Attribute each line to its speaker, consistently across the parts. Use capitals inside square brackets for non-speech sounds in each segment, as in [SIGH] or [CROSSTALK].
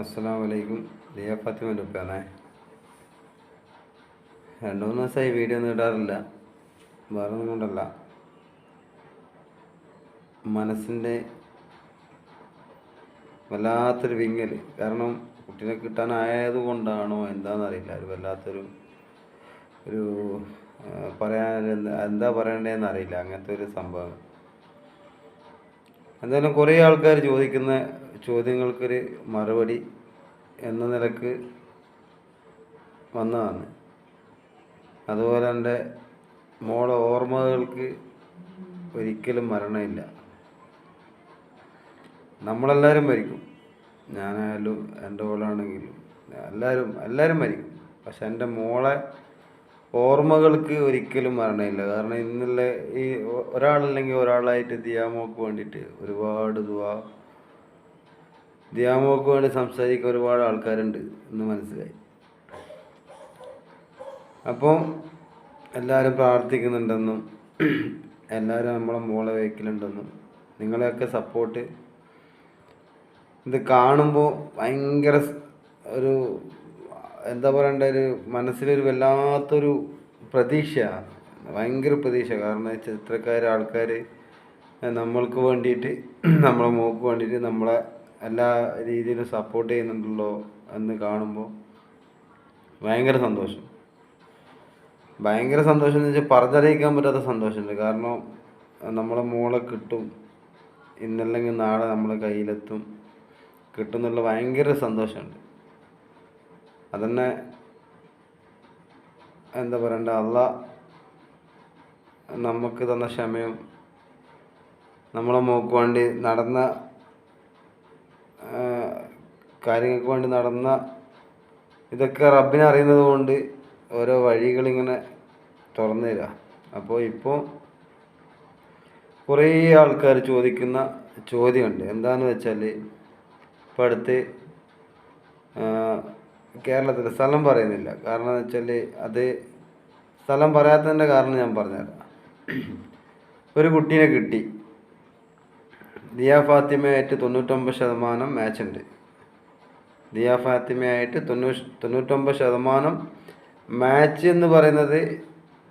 Speaker 1: അസ്സാം വലൈക്കും ലിയ ഫാത്തിമ ഉപ്പാണേ രണ്ട് മൂന്ന് ദിവസമായി വീഡിയോ ഒന്നും ഇടാറില്ല. വേറെ ഒന്നും കൊണ്ടല്ല. മനസ്സിന്റെ വല്ലാത്തൊരു വിങ്ങൽ കാരണം കുട്ടീനെ കിട്ടാനായത് കൊണ്ടാണോ എന്താണെന്നറിയില്ല ഒരു വല്ലാത്തൊരു ഒരു പറയാൻ എന്താ പറയണ്ടതെന്ന് അറിയില്ല അങ്ങനത്തെ ഒരു സംഭവം. എന്തായാലും കുറേ ആൾക്കാർ ചോദിക്കുന്ന ചോദ്യങ്ങൾക്കൊരു മറുപടി എന്ന നിലയ്ക്ക് വന്നതാണ്. അതുപോലെ എന്റെ മോളെ ഓർമ്മകൾക്ക് ഒരിക്കലും മരണമില്ല. നമ്മളെല്ലാവരും മരിക്കും. ഞാനായാലും എന്റെ മോളാണെങ്കിലും എല്ലാവരും എല്ലാവരും മരിക്കും. പക്ഷെ എന്റെ മോളെ ഓർമ്മകൾക്ക് ഒരിക്കലും മരണമില്ല. കാരണം ഇന്നുള്ള ഈ ഒരാളല്ലെങ്കിൽ ഒരാളായിട്ട് ദിയാമോക്ക് വേണ്ടിയിട്ട് ഒരുപാട് ദുവാ ദിയാമോക്ക് വേണ്ടി സംസാരിക്കാൻ ഒരുപാട് ആൾക്കാരുണ്ട് എന്ന് മനസ്സിലായി. അപ്പം എല്ലാവരും പ്രാർത്ഥിക്കുന്നുണ്ടെന്നും എല്ലാവരും നമ്മളെ മോളെ വയ്ക്കലുണ്ടെന്നും നിങ്ങളെയൊക്കെ സപ്പോർട്ട് ഇത് കാണുമ്പോൾ ഭയങ്കര ഒരു എന്താ പറയണ്ട ഒരു മനസ്സിലൊരു വല്ലാത്തൊരു പ്രതീക്ഷയാണ് ഭയങ്കര പ്രതീക്ഷ കാരണം ചിത്രക്കാർ ആൾക്കാർ നമ്മൾക്ക് വേണ്ടിയിട്ട് [CLEARS THROAT] നമ്മളെ മോക്ക് വേണ്ടിയിട്ട് നമ്മളെ എല്ലാ രീതിയിലും സപ്പോർട്ട് ചെയ്യുന്നുണ്ടല്ലോ എന്ന് കാണുമ്പോൾ ഭയങ്കര സന്തോഷം. ഭയങ്കര സന്തോഷം എന്ന് വെച്ചാൽ പറഞ്ഞറിയിക്കാൻ പറ്റാത്ത സന്തോഷമുണ്ട്. കാരണം നമ്മളെ മോളെ കിട്ടും. ഇന്നല്ലെങ്കിൽ നാളെ നമ്മളെ കയ്യിലെത്തും. കിട്ടുന്നുള്ള ഭയങ്കര സന്തോഷമുണ്ട്. അതന്നെ എന്താ പറയണ്ട അല്ല നമുക്ക് തന്ന ക്ഷമയും നമ്മളെ മോക്ക് വേണ്ടി നടന്ന കാര്യങ്ങൾക്ക് വേണ്ടി നടന്ന ഇതൊക്കെ റബ്ബിനെ അറിയുന്നത് കൊണ്ട് ഓരോ വഴികളിങ്ങനെ തുറന്നു തരിക അപ്പോൾ ഇപ്പോൾ കുറേ ആൾക്കാർ ചോദിക്കുന്ന ചോദ്യമുണ്ട്. എന്താണെന്ന് വെച്ചാൽ ഇപ്പം അടുത്ത് കേരളത്തിൽ സ്ഥലം പറയുന്നില്ല. കാരണം എന്ന് വെച്ചാൽ അത് സ്ഥലം പറയാത്തതിന്റെ കാരണം ഞാൻ പറഞ്ഞുതരാം. ഒരു കുട്ടീനെ കിട്ടി. ദിയ ഫാത്തിമയായിട്ട് തൊണ്ണൂറ്റൊമ്പത് ശതമാനം മാച്ച് ഉണ്ട്. ദിയ ഫാത്തിമയായിട്ട് തൊണ്ണൂറ് തൊണ്ണൂറ്റൊമ്പത് ശതമാനം മാച്ച് എന്ന് പറയുന്നത്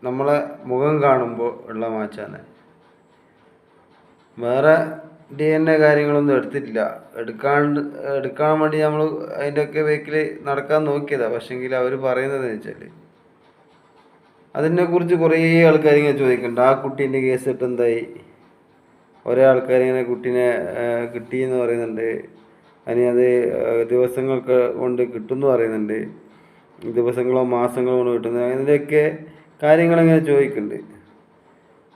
Speaker 1: നമ്മളെ മുഖം കാണുമ്പോൾ ഉള്ള മാച്ചാണ് വേറെ ഡി എൻ എ കാര്യങ്ങളൊന്നും എടുത്തിട്ടില്ല. എടുക്കാണ്ട് എടുക്കാൻ വേണ്ടി നമ്മൾ അതിന്റെയൊക്കെ ബേക്കിൽ നടക്കാൻ നോക്കിയതാണ് പക്ഷെങ്കിൽ അവർ പറയുന്നത് വെച്ചാൽ അതിനെക്കുറിച്ച് കുറേ ആൾക്കാർ ഇങ്ങനെ ചോദിക്കുന്നുണ്ട്. ആ കുട്ടീന്റെ കേസ് ഇട്ട് എന്തായി? ഒരേ ആൾക്കാർ ഇങ്ങനെ കുട്ടീനെ കിട്ടി എന്ന് പറയുന്നുണ്ട്. അതിന് അത് ദിവസങ്ങൾക്ക് കൊണ്ട് കിട്ടുമെന്ന് പറയുന്നുണ്ട്. ദിവസങ്ങളോ മാസങ്ങളോ കൊണ്ട് കിട്ടുന്നത് അതിന്റെയൊക്കെ കാര്യങ്ങളിങ്ങനെ ചോദിക്കുന്നുണ്ട്.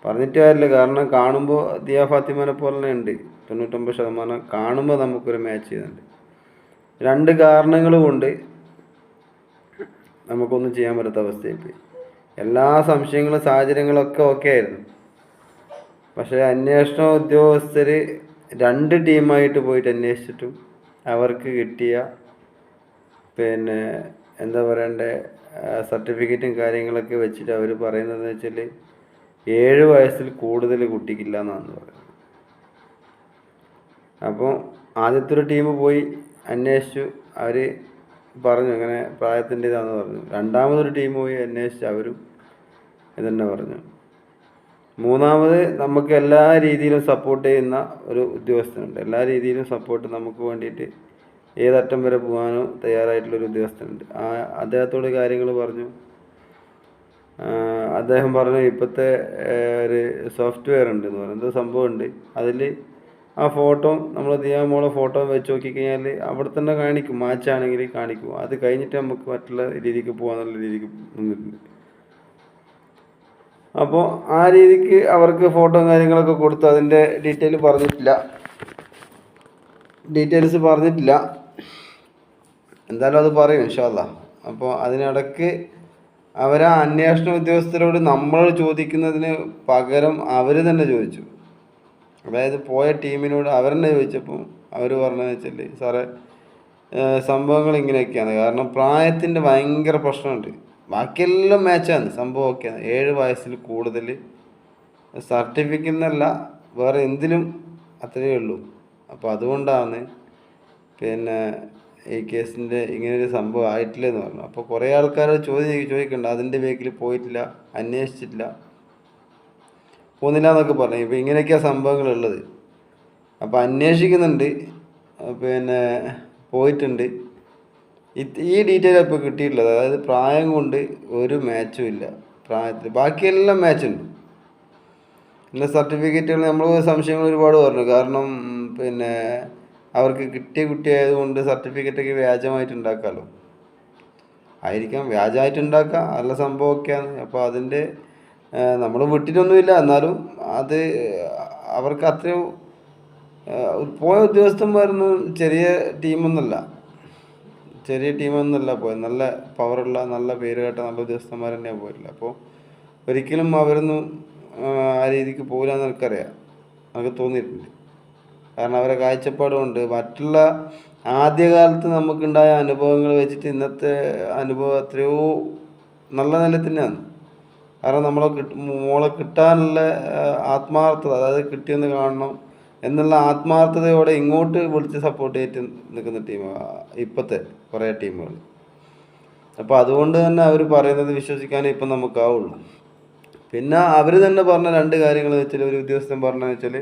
Speaker 1: പറഞ്ഞിട്ട് കാര്യമില്ല. കാരണം കാണുമ്പോൾ ദിയ ഫാത്തിമനെ പോലെ തന്നെ ഉണ്ട്. തൊണ്ണൂറ്റൊമ്പത് ശതമാനം കാണുമ്പോൾ നമുക്കൊരു മാച്ച് ചെയ്യുന്നുണ്ട്. രണ്ട് കാരണങ്ങൾ കൊണ്ട് നമുക്കൊന്നും ചെയ്യാൻ പറ്റാത്ത അവസ്ഥയായിപ്പോയി എല്ലാ സംശയങ്ങളും സാഹചര്യങ്ങളും ഒക്കെ ഓക്കെ ആയിരുന്നു. പക്ഷേ അന്വേഷണ ഉദ്യോഗസ്ഥർ രണ്ട് ടീമായിട്ട് പോയിട്ട് അന്വേഷിച്ചിട്ടും അവർക്ക് കിട്ടിയ പിന്നെ എന്താ പറയണ്ടേ സർട്ടിഫിക്കറ്റും കാര്യങ്ങളൊക്കെ വെച്ചിട്ട് അവർ പറയുന്നതെന്ന് വെച്ചാൽ ഏഴ് വയസ്സിൽ കൂടുതൽ കുട്ടിക്കില്ല എന്നാണ് പറയുന്നത്. അപ്പോൾ ആദ്യത്തെ ഒരു ടീം പോയി അന്വേഷിച്ചു. അവർ പറഞ്ഞു അങ്ങനെ പ്രായത്തിന്റെതാണെന്ന് പറഞ്ഞു. രണ്ടാമതൊരു ടീം പോയി അന്വേഷിച്ച് അവരും ഇതന്നെ പറഞ്ഞു. മൂന്നാമത് നമുക്ക് എല്ലാ രീതിയിലും സപ്പോർട്ട് ചെയ്യുന്ന ഒരു ഉദ്യോഗസ്ഥനുണ്ട്. എല്ലാ രീതിയിലും സപ്പോർട്ട് നമുക്ക് വേണ്ടിയിട്ട് ഏതറ്റം വരെ പോകാനോ തയ്യാറായിട്ടുള്ളൊരു ഉദ്യോഗസ്ഥനുണ്ട്. ആ അദ്ദേഹത്തോട് കാര്യങ്ങൾ പറഞ്ഞു. അദ്ദേഹം പറഞ്ഞു ഇപ്പോഴത്തെ ഒരു സോഫ്റ്റ്വെയർ ഉണ്ട് എന്ന് പറയുന്നത് സംഭവമുണ്ട്. അതിൽ ആ ഫോട്ടോ നമ്മൾ ദിയാമോളെ ഫോട്ടോ വെച്ച് നോക്കിക്കഴിഞ്ഞാൽ അവിടെ തന്നെ കാണിക്കും. മാച്ച് ആണെങ്കിൽ കാണിക്കും. അത് കഴിഞ്ഞിട്ട് നമുക്ക് മറ്റുള്ള രീതിക്ക് പോകാന്നുള്ള രീതിക്ക് നിന്നിട്ടുണ്ട്. അപ്പോൾ ആ രീതിക്ക് അവർക്ക് ഫോട്ടോ കാര്യങ്ങളൊക്കെ കൊടുത്തു. അതിന്റെ ഡീറ്റെയിൽ പറഞ്ഞിട്ടില്ല. ഡീറ്റെയിൽസ് പറഞ്ഞിട്ടില്ല. എന്തായാലും അത് പറയും ഇൻഷാല്ല അപ്പോൾ അതിനിടയ്ക്ക് അവർ ആ അന്വേഷണ ഉദ്യോഗസ്ഥരോട് നമ്മൾ ചോദിക്കുന്നതിന് പകരം അവർ തന്നെ ചോദിച്ചു. അതായത് പോയ ടീമിനോട് അവർ തന്നെ ചോദിച്ചപ്പോൾ അവർ പറഞ്ഞതെന്ന് വെച്ചാൽ സാറേ സംഭവങ്ങൾ ഇങ്ങനെയൊക്കെയാണ്. കാരണം പ്രായത്തിന്റെ ഭയങ്കര പ്രശ്നമുണ്ട്. ബാക്കിയെല്ലാം മാച്ചാണ്. സംഭവമൊക്കെയാണ്. ഏഴ് വയസ്സിൽ കൂടുതൽ സർട്ടിഫിക്കറ്റ് എന്നല്ല വേറെ എന്തിലും അത്രയേ ഉള്ളൂ. അപ്പോൾ അതുകൊണ്ടാണ് പിന്നെ ഈ കേസിന്റെ ഇങ്ങനൊരു സംഭവം ആയിട്ടില്ലെന്ന് പറഞ്ഞു. അപ്പോൾ കുറേ ആൾക്കാർ ചോദ്യം ചോദിക്കുന്നുണ്ട് അതിന്റെ ബേക്കിൽ പോയിട്ടില്ല. അന്വേഷിച്ചിട്ടില്ല. പോകുന്നില്ല എന്നൊക്കെ പറഞ്ഞു. ഇപ്പോൾ ഇങ്ങനെയൊക്കെയാണ് സംഭവങ്ങളുള്ളത്. അപ്പോൾ അന്വേഷിക്കുന്നുണ്ട്. പിന്നെ പോയിട്ടുണ്ട്. ഈ ഡീറ്റെയിൽ ഇപ്പോൾ കിട്ടിയിട്ടില്ല അതായത് പ്രായം കൊണ്ട് ഒരു മാച്ചും ഇല്ല. പ്രായത്തിൽ ബാക്കിയെല്ലാം മാച്ചുണ്ട് പിന്നെ സർട്ടിഫിക്കറ്റുകൾ നമ്മൾ സംശയങ്ങൾ ഒരുപാട് പറഞ്ഞു. കാരണം പിന്നെ അവർക്ക് കിട്ടിയ കുട്ടിയായതുകൊണ്ട് സർട്ടിഫിക്കറ്റൊക്കെ വ്യാജമായിട്ട് ഉണ്ടാക്കാമല്ലോ ആയിരിക്കാം വ്യാജമായിട്ട് ഉണ്ടാക്കാം നല്ല സംഭവമൊക്കെയാണ്. അപ്പോൾ അതിന്റെ നമ്മൾ വിട്ടിട്ടൊന്നുമില്ല. എന്നാലും അത് അവർക്ക് അത്രയും പോയ ഉദ്യോഗസ്ഥന്മാരൊന്നും ചെറിയ ടീമൊന്നുമല്ല ചെറിയ ടീമൊന്നുമല്ല പോയത്. നല്ല പവറുള്ള നല്ല പേര് കേട്ട നല്ല ഉദ്യോഗസ്ഥന്മാർ തന്നെയാണ് പോയിട്ടില്ല അപ്പോൾ ഒരിക്കലും അവരൊന്നും ആ, രീതിക്ക് പോകില്ല എന്ന് എനിക്കറിയാം. എനിക്ക് തോന്നിയിട്ടുണ്ട്. കാരണം അവരെ കാഴ്ചപ്പാടുമുണ്ട്. മറ്റുള്ള ആദ്യകാലത്ത് നമുക്കുണ്ടായ അനുഭവങ്ങൾ വെച്ചിട്ട് ഇന്നത്തെ അനുഭവം എത്രയോ നല്ല നില തന്നെയാണ്. കാരണം നമ്മളെ കിട്ട മോളെ കിട്ടാനുള്ള ആത്മാർത്ഥത അതായത് കിട്ടിയെന്ന് കാണണം എന്നുള്ള ആത്മാർത്ഥതയോടെ ഇങ്ങോട്ട് വിളിച്ച് സപ്പോർട്ട് ചെയ്തിട്ട് നിൽക്കുന്ന ടീം ഇപ്പോഴത്തെ കുറേ ടീമുകൾ അപ്പോൾ അതുകൊണ്ട് തന്നെ അവർ പറയുന്നത് വിശ്വസിക്കാനേ ഇപ്പം നമുക്കാവുള്ളൂ. പിന്നെ അവർ തന്നെ പറഞ്ഞ രണ്ട് കാര്യങ്ങൾ വെച്ചാൽ ഒരു ഉദ്യോഗസ്ഥൻ പറഞ്ഞതെന്ന് വെച്ചാൽ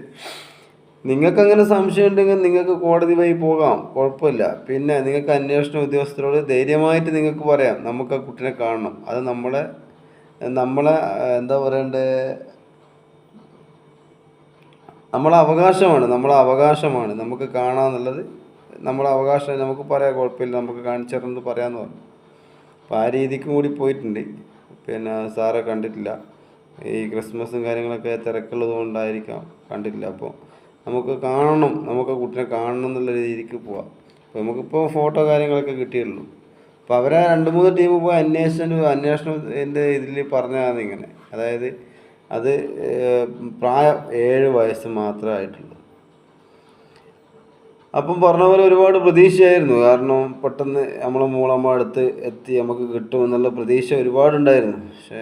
Speaker 1: നിങ്ങൾക്ക് അങ്ങനെ സംശയം ഉണ്ടെങ്കിൽ നിങ്ങൾക്ക് കോടതി വഴി പോകാം. കുഴപ്പമില്ല. പിന്നെ നിങ്ങൾക്ക് അന്വേഷണ ഉദ്യോഗസ്ഥരോട് ധൈര്യമായിട്ട് നിങ്ങൾക്ക് പറയാം. നമുക്ക് ആ കുട്ടിനെ കാണണം. അത് നമ്മളെ നമ്മളെ എന്താ പറയണ്ടേ? നമ്മളെ അവകാശമാണ്. നമ്മളെ അവകാശമാണ്. നമുക്ക് കാണാന്നുള്ളത് നമ്മളെ അവകാശം. നമുക്ക് പറയാം. കുഴപ്പമില്ല. നമുക്ക് കാണിച്ചിരുന്നത് പറയാമെന്ന് പറഞ്ഞു. അപ്പോൾ ആ രീതിക്കും കൂടി പോയിട്ടുണ്ട്. പിന്നെ സാറെ കണ്ടിട്ടില്ല. ഈ ക്രിസ്മസും കാര്യങ്ങളൊക്കെ തിരക്കുള്ളത് കൊണ്ടായിരിക്കാം കണ്ടിട്ടില്ല. അപ്പോൾ നമുക്ക് കാണണം നമുക്ക് കുട്ടിനെ കാണണം എന്നുള്ള രീതിക്ക് പോവാം. അപ്പോൾ നമുക്കിപ്പോൾ ഫോട്ടോ കാര്യങ്ങളൊക്കെ കിട്ടിയുള്ളൂ അപ്പോൾ അവരെ രണ്ട് മൂന്ന് ടീം പോയി അന്വേഷണം അന്വേഷണം എന്റെ ഇതിൽ പറഞ്ഞതാണ് ഇങ്ങനെ. അതായത് അത് പ്രായം ഏഴ് വയസ്സ് മാത്രമായിട്ടുള്ളൂ അപ്പം പറഞ്ഞ പോലെ ഒരുപാട് പ്രതീക്ഷയായിരുന്നു. കാരണം പെട്ടെന്ന് നമ്മളെ മൂളമ്മ അടുത്ത് എത്തി നമുക്ക് കിട്ടുമെന്നുള്ള പ്രതീക്ഷ ഒരുപാടുണ്ടായിരുന്നു. പക്ഷേ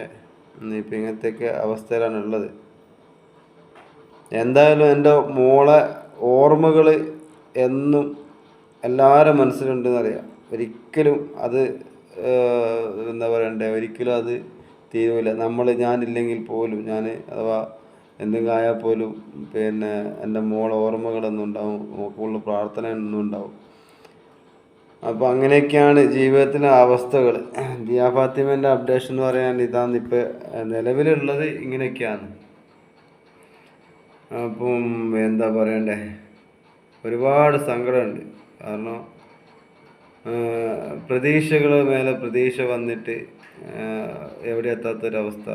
Speaker 1: ഇപ്പം ഇങ്ങനത്തെയൊക്കെ അവസ്ഥയിലാണ് ഉള്ളത് എന്തായാലും എന്റെ മോളെ ഓർമ്മകൾ എന്നും എല്ലാവരുടെ മനസ്സിലുണ്ടെന്ന് അറിയാം. ഒരിക്കലും അത് എന്താ പറയണ്ടേ ഒരിക്കലും അത് തീരുമില്ല നമ്മൾ ഞാനില്ലെങ്കിൽ പോലും ഞാൻ അഥവാ എന്തെങ്കിലും ആയാൽ പോലും പിന്നെ എന്റെ മോളെ ഓർമ്മകളൊന്നും ഉണ്ടാവും മോക്കുള്ള പ്രാർത്ഥന ഉണ്ടാവും. അപ്പോൾ അങ്ങനെയൊക്കെയാണ് ജീവിതത്തിലെ അവസ്ഥകൾ ദിയാ ഫാത്തിമേന്റെ അപ്ഡേഷൻ എന്ന് പറയാൻ ഇതാണ് ഇപ്പോൾ നിലവിലുള്ളത് ഇങ്ങനെയൊക്കെയാണ്. അപ്പം എന്താ പറയണ്ടേ? ഒരുപാട് സങ്കടമുണ്ട്. കാരണം പ്രതീക്ഷകൾ മേലെ പ്രതീക്ഷ വന്നിട്ട് എവിടെ എത്താത്തൊരവസ്ഥ.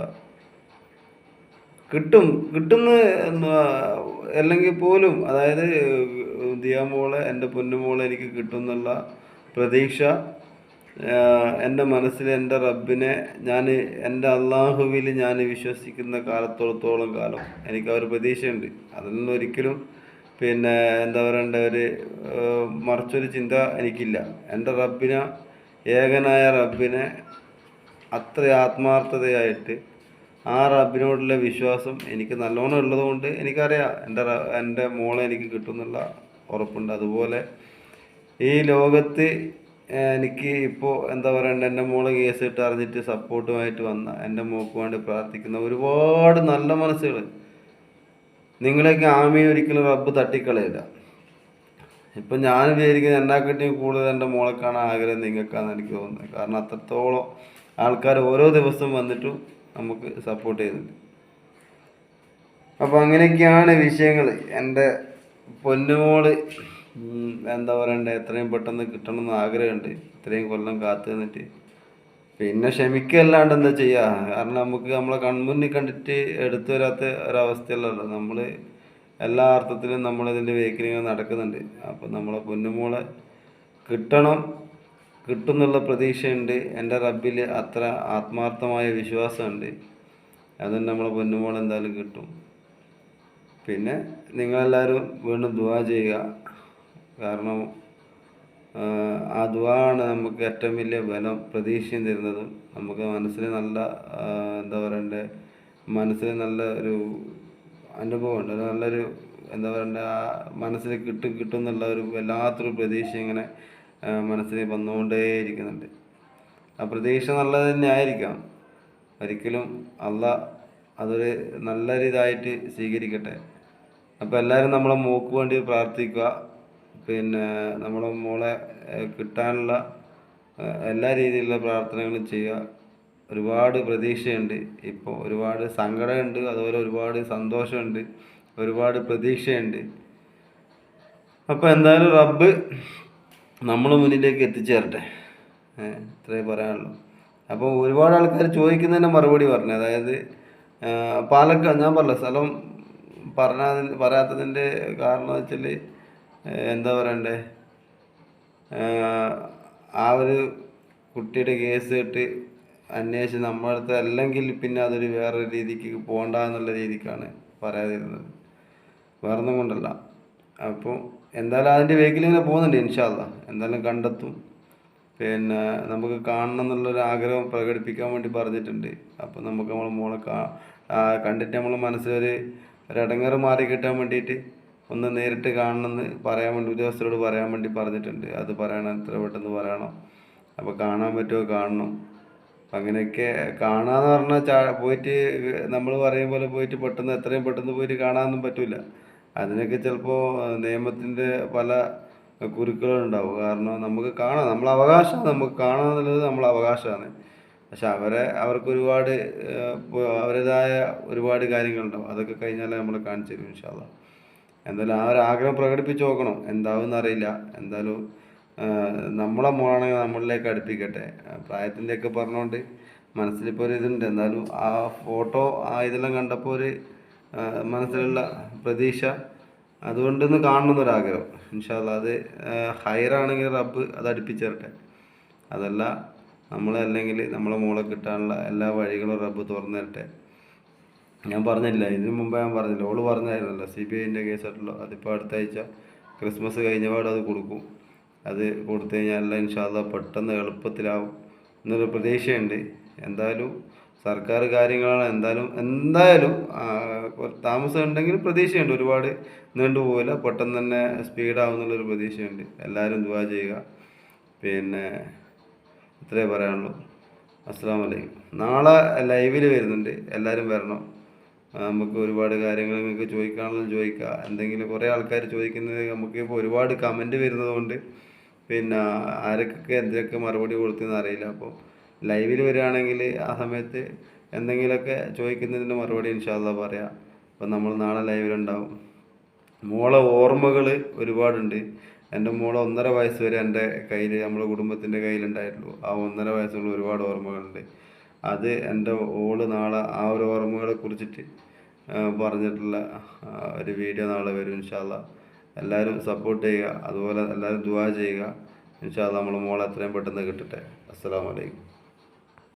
Speaker 1: കിട്ടും കിട്ടുന്ന അല്ലെങ്കിൽ പോലും അതായത് ദിയാമോളെ എന്റെ പൊന്നുമോളെ എനിക്ക് കിട്ടും എന്നുള്ള പ്രതീക്ഷ എന്റെ മനസ്സിൽ എന്റെ റബ്ബിനെ ഞാൻ എന്റെ അള്ളാഹുവിൽ ഞാൻ വിശ്വസിക്കുന്ന കാലത്തോളത്തോളം കാലം എനിക്ക് ആ ഒരു പ്രതീക്ഷയുണ്ട്. അതിലൊന്നും ഒരിക്കലും പിന്നെ എന്താ പറയണ്ട ഒരു മറിച്ചൊരു ചിന്ത എനിക്കില്ല. എന്റെ റബ്ബിനെ ഏകനായ റബ്ബിനെ അത്ര ആത്മാർത്ഥതയായിട്ട് ആ റബ്ബിനോടുള്ള വിശ്വാസം എനിക്ക് നല്ലോണം ഉള്ളതുകൊണ്ട് എനിക്കറിയാം എന്റെ എന്റെ മോളെ എനിക്ക് കിട്ടുന്നുള്ള ഉറപ്പുണ്ട്. അതുപോലെ ഈ ലോകത്ത് എനിക്ക് ഇപ്പോൾ എന്താ പറയണ്ട എന്റെ മോളെ കേസ് ഇട്ട് അറിഞ്ഞിട്ട് സപ്പോർട്ടുമായിട്ട് വന്ന എന്റെ മോക്ക് വേണ്ടി പ്രാർത്ഥിക്കുന്ന ഒരുപാട് നല്ല മനസ്സുകൾ നിങ്ങളെയൊക്കെ ആമീ ഒരിക്കലും റബ്ബ് തട്ടിക്കളയില്ല. ഇപ്പം ഞാൻ വിചാരിക്കുന്നത് എന്നെക്കാട്ടിയും കൂടുതൽ എന്റെ മോളെ കാണാൻ ആഗ്രഹം നിങ്ങൾക്കാണെന്ന് എനിക്ക് തോന്നുന്നത്. കാരണം അത്രത്തോളം ആൾക്കാർ ഓരോ ദിവസവും വന്നിട്ടും നമുക്ക് സപ്പോർട്ട് ചെയ്യുന്നുണ്ട്. അപ്പോൾ അങ്ങനെയൊക്കെയാണ് വിഷയങ്ങൾ എന്റെ പൊന്നുമോൾ എന്താ പറയണ്ടേ എത്രയും പെട്ടെന്ന് കിട്ടണം എന്ന് ആഗ്രഹമുണ്ട്. ഇത്രയും കൊല്ലം കാത്തു നിന്നിട്ട്. പിന്നെ ക്ഷമിക്കല്ലാണ്ട് എന്താ ചെയ്യുക കാരണം നമുക്ക് നമ്മളെ കൺമുന്നിൽ കണ്ടിട്ട് എടുത്തു വരാത്ത ഒരവസ്ഥയല്ലല്ലോ. നമ്മൾ എല്ലാ അർത്ഥത്തിലും നമ്മളിതിന്റെ വേക്കിനിങ്ങൾ നടക്കുന്നുണ്ട്. അപ്പം നമ്മളെ പൊന്നുമോളെ കിട്ടണം കിട്ടുന്നുള്ള പ്രതീക്ഷയുണ്ട്. എന്റെ റബ്ബിൽ അത്ര ആത്മാർത്ഥമായ വിശ്വാസമുണ്ട്. അതുകൊണ്ട് നമ്മളെ പൊന്നുമോൾ എന്തായാലും കിട്ടും. പിന്നെ നിങ്ങളെല്ലാവരും വീണ്ടും ദുവാ ചെയ്യുക. കാരണം ആ, ദുവാണ് നമുക്ക് ഏറ്റവും വലിയ ബലം പ്രതീക്ഷയും തരുന്നതും. നമുക്ക് മനസ്സിന് നല്ല എന്താ പറയണ്ടേ മനസ്സിന് നല്ല ഒരു അനുഭവമുണ്ട്. നല്ലൊരു എന്താ പറയണ്ടേ ആ മനസ്സിൽ കിട്ടും കിട്ടും എന്നുള്ള ഒരു വല്ലാത്തൊരു പ്രതീക്ഷ ഇങ്ങനെ മനസ്സിൽ വന്നുകൊണ്ടേയിരിക്കുന്നുണ്ട്. ആ പ്രതീക്ഷ നല്ലത് തന്നെ ആയിരിക്കാം. ഒരിക്കലും അല്ല അതൊരു നല്ലൊരിതായിട്ട് സ്വീകരിക്കട്ടെ. അപ്പോൾ എല്ലാവരും നമ്മളെ മൂക്ക് വേണ്ടി പ്രാർത്ഥിക്കുക. പിന്നെ നമ്മുടെ മോളെ കിട്ടാനുള്ള എല്ലാ രീതിയിലുള്ള പ്രാർത്ഥനകളും ചെയ്യുക. ഒരുപാട് പ്രതീക്ഷയുണ്ട് ഇപ്പോൾ ഒരുപാട് സങ്കടമുണ്ട് അതുപോലെ ഒരുപാട് സന്തോഷമുണ്ട് ഒരുപാട് പ്രതീക്ഷയുണ്ട്. അപ്പോൾ എന്തായാലും റബ്ബ് നമ്മൾ മുന്നിലേക്ക് എത്തിച്ചേരട്ടെ. ഇത്രേ പറയാനുള്ളൂ. അപ്പോൾ ഒരുപാട് ആൾക്കാർ ചോദിക്കുന്നതിന് മറുപടി പറഞ്ഞു അതായത് പാലക്കാട് ഞാൻ പറഞ്ഞ സ്ഥലം പറഞ്ഞ പറയാത്തതിന്റെ കാരണം വെച്ചാൽ എന്താ പറയണ്ടേ? ആ ഒരു കുട്ടിയുടെ കേസ് കേട്ട് അന്വേഷിച്ച് നമ്മുടെ അടുത്ത് അല്ലെങ്കിൽ പിന്നെ അതൊരു വേറൊരു രീതിക്ക് പോകണ്ട എന്നുള്ള രീതിക്കാണ് പറയാതിരുന്നത്. വേറൊന്നും കൊണ്ടല്ല. അപ്പോൾ എന്തായാലും അതിന്റെ വേഗത്തിൽ ഇങ്ങനെ പോകുന്നുണ്ട് ഇൻഷാല്ല എന്തായാലും കണ്ടെത്തും. പിന്നെ നമുക്ക് കാണണം എന്നുള്ളൊരു ആഗ്രഹം പ്രകടിപ്പിക്കാൻ വേണ്ടി പറഞ്ഞിട്ടുണ്ട്. അപ്പോൾ നമുക്ക് നമ്മൾ മോളെ കണ്ടിട്ട് നമ്മൾ മനസ്സിലൊരു ഒരു ഇടങ്ങേറ് മാറി കിട്ടാൻ വേണ്ടിയിട്ട് ഒന്ന് നേരിട്ട് കാണണമെന്ന് പറയാൻ വേണ്ടി ഉദ്യോഗസ്ഥരോട് പറയാൻ വേണ്ടി പറഞ്ഞിട്ടുണ്ട്. അത് പറയണം എത്ര പെട്ടെന്ന് പറയണം അപ്പോൾ കാണാൻ പറ്റുമോ കാണണം. അങ്ങനെയൊക്കെ കാണാന്ന് പറഞ്ഞാൽ ചാ പോയിട്ട് നമ്മൾ പറയും പോലെ പോയിട്ട് പെട്ടെന്ന് എത്രയും പെട്ടെന്ന് പോയിട്ട് കാണാനൊന്നും പറ്റില്ല അതിനൊക്കെ ചിലപ്പോൾ നിയമത്തിന്റെ പല കുരുക്കളുണ്ടാവും കാരണം നമുക്ക് കാണാം നമ്മൾ അവകാശമാണ് നമുക്ക് കാണാമെന്നുള്ളത് നമ്മൾ അവകാശമാണ്. പക്ഷെ അവരെ അവർക്ക് ഒരുപാട് അവരുടേതായ ഒരുപാട് കാര്യങ്ങളുണ്ടാവും. അതൊക്കെ കഴിഞ്ഞാലേ നമ്മൾ കാണിച്ചു തരും ഇൻഷാല്ല എന്തായാലും ആ ഒരു ആഗ്രഹം പ്രകടിപ്പിച്ച് നോക്കണം. എന്താവും അറിയില്ല. എന്തായാലും നമ്മളെ മോളാണെങ്കിൽ നമ്മളിലേക്ക് അടുപ്പിക്കട്ടെ. പ്രായത്തിന്റെ ഒക്കെ പറഞ്ഞുകൊണ്ട് മനസ്സിലിപ്പോൾ ഒരു ഇതുണ്ട്. എന്തായാലും ആ ഫോട്ടോ ആ ഇതെല്ലാം കണ്ടപ്പോൾ ഒരു മനസ്സിലുള്ള പ്രതീക്ഷ. അതുകൊണ്ടൊന്ന് കാണണമെന്നൊരാഗ്രഹം. ഇൻഷാല്ല അത് ഹയറാണെങ്കിൽ റബ്ബ് അത് അടുപ്പിച്ചേരട്ടെ. അതല്ല നമ്മളല്ലെങ്കിൽ നമ്മളെ മോളെ കിട്ടാനുള്ള എല്ലാ വഴികളും റബ്ബ് തുറന്നു തരട്ടെ. ഞാൻ പറഞ്ഞില്ല ഇതിനു മുമ്പ് ഞാൻ പറഞ്ഞില്ല. ഓൾ പറഞ്ഞായിരുന്നല്ലോ സി ബി ഐന്റെ കേസായിട്ടുള്ള അതിപ്പോൾ അടുത്ത ആഴ്ച ക്രിസ്മസ് കഴിഞ്ഞ പാട് അത് കൊടുക്കും. അത് കൊടുത്തു കഴിഞ്ഞാൽ എല്ലാം ഇൻഷാല്ല പെട്ടെന്ന് എളുപ്പത്തിലാവും എന്നൊരു പ്രതീക്ഷയുണ്ട്. എന്തായാലും സർക്കാർ കാര്യങ്ങളാണ് എന്തായാലും എന്തായാലും താമസം ഉണ്ടെങ്കിൽ പ്രതീക്ഷയുണ്ട്. ഒരുപാട് നീണ്ടുപോകില്ല പെട്ടെന്ന് തന്നെ സ്പീഡാവും എന്നുള്ളൊരു പ്രതീക്ഷയുണ്ട്. എല്ലാവരും ദുവാ ചെയ്യുക. പിന്നെ ഇത്രേ പറയാനുള്ളൂ. അസ്സാം വലൈക്കും നാളെ ലൈവിൽ വരുന്നുണ്ട്. എല്ലാവരും വരണം. നമുക്ക് ഒരുപാട് കാര്യങ്ങൾ നിങ്ങൾക്ക് ചോദിക്കാനുള്ളത് ചോദിക്കുക എന്തെങ്കിലും കുറേ ആൾക്കാർ ചോദിക്കുന്നത് നമുക്ക് ഇപ്പോൾ ഒരുപാട് കമന്റ് വരുന്നതുകൊണ്ട് പിന്നെ ആരൊക്കെ എന്തൊക്കെ മറുപടി കൊടുത്തെന്ന് അറിയില്ല. അപ്പോൾ ലൈവിൽ വരികയാണെങ്കിൽ ആ സമയത്ത് എന്തെങ്കിലുമൊക്കെ ചോദിക്കുന്നതിന്റെ മറുപടി ഇൻഷാല്ല പറയാം. അപ്പം നമ്മൾ നാളെ ലൈവിലുണ്ടാവും മോളെ ഓർമ്മകൾ ഒരുപാടുണ്ട്. എന്റെ മോളെ ഒന്നര വയസ്സ് വരെ എന്റെ കയ്യിൽ നമ്മുടെ കുടുംബത്തിന്റെ കയ്യിലുണ്ടായിട്ടുള്ളൂ. ആ ഒന്നര വയസ്സുള്ള ഒരുപാട് ഓർമ്മകളുണ്ട്. അത് എന്റെ ഓൾ നാളെ ആ ഒരു ഓർമ്മകളെ കുറിച്ചിട്ട് പറഞ്ഞിട്ടുള്ള ഒരു വീഡിയോ നാളെ വരും ഇൻഷാല്ല എല്ലാവരും സപ്പോർട്ട് ചെയ്യുക. അതുപോലെ എല്ലാവരും ദുവാ ചെയ്യുക. ഇൻഷാല്ല നമ്മൾ മോളെ എത്രയും പെട്ടെന്ന് കിട്ടട്ടെ. അസ്സാം അലൈക്കും.